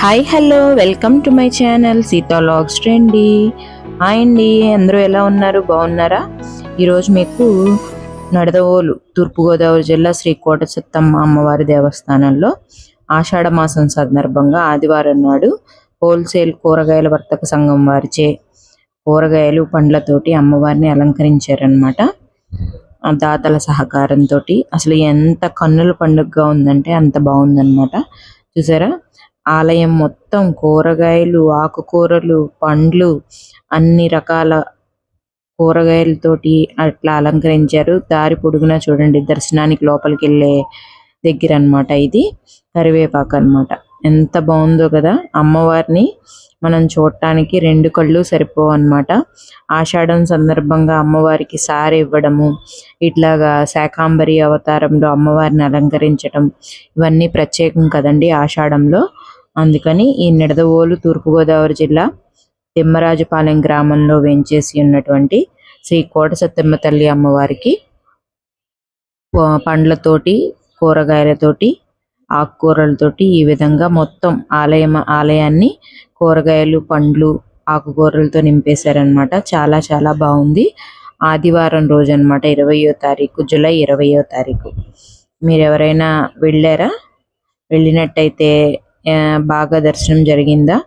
Hi hello. Welcome to my channel Sita vlogs అండి hi అండి. అందరూ ఎలా ఉన్నారు? బాగున్నారా? ఈరోజు మీకు నడదవోలు తూర్పుగోదావరి జిల్లా శ్రీ కోట సత్తమ్మ అమ్మవారి దేవస్థానంలో ఆషాఢ మాసం సందర్భంగా ఆదివారం నాడు హోల్సేల్ కూరగాయల వర్తక సంఘం వారిచే కూరగాయలు పండ్లతోటి అమ్మవారిని అలంకరించారనమాట ఆ దాతల సహకారంతో అసలు ఎంత కన్నుల పండుగగా ఉందంటే అంత బాగుందన్నమాట. చూసారా? ఆలయం మొత్తం కూరగాయలు ఆకుకూరలు పండ్లు అన్ని రకాల కూరగాయలతోటి అట్లా అలంకరించారు. దారి పొడుగునా చూడండి దర్శనానికి లోపలికి వెళ్ళే దగ్గర అన్నమాట ఇది. కరివేపాకు అన్నమాట. ఎంత బాగుందో కదా అమ్మవారిని మనం చూడటానికి రెండు కళ్ళు సరిపోవు అన్నమాట ఆషాఢం సందర్భంగా అమ్మవారికి సారి ఇవ్వడము ఇట్లాగా శాకాంబరి అవతారంలో అమ్మవారిని అలంకరించడం ఇవన్నీ ప్రత్యేకం కదండి ఆషాఢంలో. అందుకని ఈ నిడదవోలు తూర్పుగోదావరి జిల్లా తిమ్మరాజుపాలెం గ్రామంలో వేంచేసి ఉన్నటువంటి శ్రీ కోట సత్తమ్మ తల్లి అమ్మవారికి పండ్లతోటి కూరగాయలతోటి ఆకుకూరలతోటి ఈ విధంగా మొత్తం ఆలయం ఆలయాన్ని కూరగాయలు పండ్లు ఆకుకూరలతో నింపేశారనమాట చాలా చాలా బాగుంది. ఆదివారం రోజు అనమాట ఇరవయో తారీఖు జూలై ఇరవయో తారీఖు. మీరు ఎవరైనా వెళ్ళారా? వెళ్ళినట్టయితే బాగా దర్శనం జరిగిందా?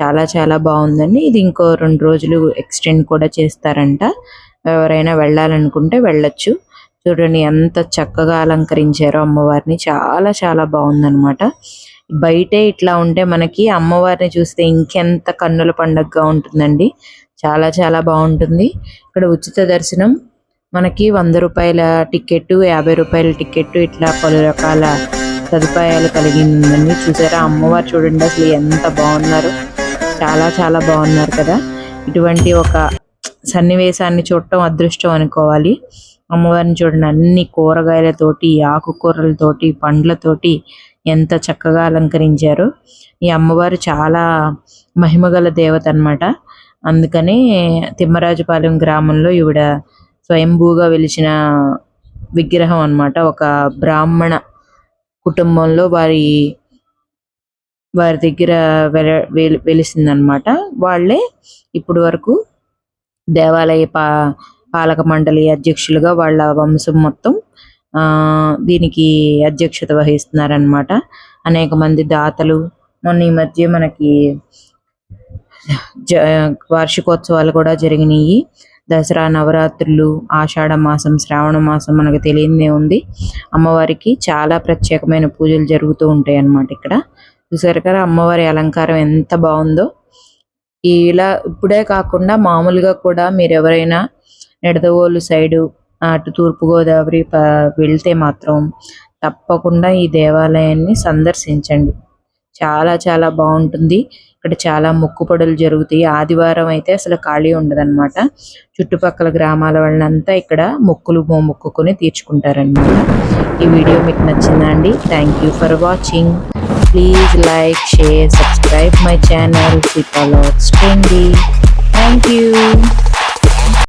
చాలా చాలా బాగుందండి. ఇది ఇంకో రెండు రోజులు ఎక్స్టెండ్ కూడా చేస్తారంట. ఎవరైనా వెళ్ళాలనుకుంటే వెళ్ళొచ్చు. చూడండి ఎంత చక్కగా అలంకరించారో అమ్మవారిని. చాలా చాలా బాగుందన్నమాట. బయటే ఇట్లా ఉంటే మనకి అమ్మవారిని చూస్తే ఇంకెంత కన్నుల పండగగా ఉంటుందండి. చాలా చాలా బాగుంటుంది. ఇక్కడ ఉచిత దర్శనం. మనకి వంద రూపాయల టికెట్ యాభై రూపాయల టికెట్ ఇట్లా పలు రకాల సదుపాయాలు కలిగి ఉందండి చూసారా? అమ్మవారు చూడండి అసలు ఎంత బాగున్నారు. చాలా చాలా బాగున్నారు కదా. ఇటువంటి ఒక సన్నివేశాన్ని చూడటం అదృష్టం అనుకోవాలి. అమ్మవారిని చూడండి అన్ని కూరగాయలతోటి ఆకుకూరలతోటి పండ్లతోటి ఎంత చక్కగా అలంకరించారు. ఈ అమ్మవారు చాలా మహిమగల దేవత అన్నమాట. అందుకని తిమ్మరాజుపాలెం గ్రామంలో ఈవిడ స్వయంభూగా వెలిచిన విగ్రహం అన్నమాట. ఒక బ్రాహ్మణ కుటుంబంలో వారి వారి దగ్గర వెల వెలి- వెలిసిందనమాట. వాళ్ళే ఇప్పుడు వరకు దేవాలయ పా పాలక మండలి అధ్యక్షులుగా వాళ్ళ వంశం మొత్తం దీనికి అధ్యక్షత వహిస్తున్నారనమాట. అనేక మంది దాతలు మొన్న ఈ మధ్య మనకి జ వార్షికోత్సవాలు కూడా జరిగినాయి. దసరా నవరాత్రులు ఆషాఢ మాసం శ్రావణ మాసం మనకు తెలియదే ఉంది. అమ్మవారికి చాలా ప్రత్యేకమైన పూజలు జరుగుతూ ఉంటాయి అన్నమాట ఇక్కడ. చూసారు కదా అమ్మవారి అలంకారం ఎంత బాగుందో. ఇలా ఇప్పుడే కాకుండా మామూలుగా కూడా మీరు ఎవరైనా నిడదవోలు సైడు అటు తూర్పుగోదావరి వెళ్తే మాత్రం తప్పకుండా ఈ దేవాలయాన్ని సందర్శించండి. చాలా చాలా బాగుంటుంది. ఇక్కడ చాలా మొక్కుపడులు జరుగుతాయి. ఆదివారం అయితే అసలు ఖాళీ ఉండదన్నమాట. చుట్టుపక్కల గ్రామాల వాళ్ళంతా ఇక్కడ మొక్కులు మొక్కుకొని తీర్చుకుంటారన్నమాట. ఈ వీడియో మీకు నచ్చిందా అండి? Thank you for watching please like share subscribe my channel Sita vlogs thank you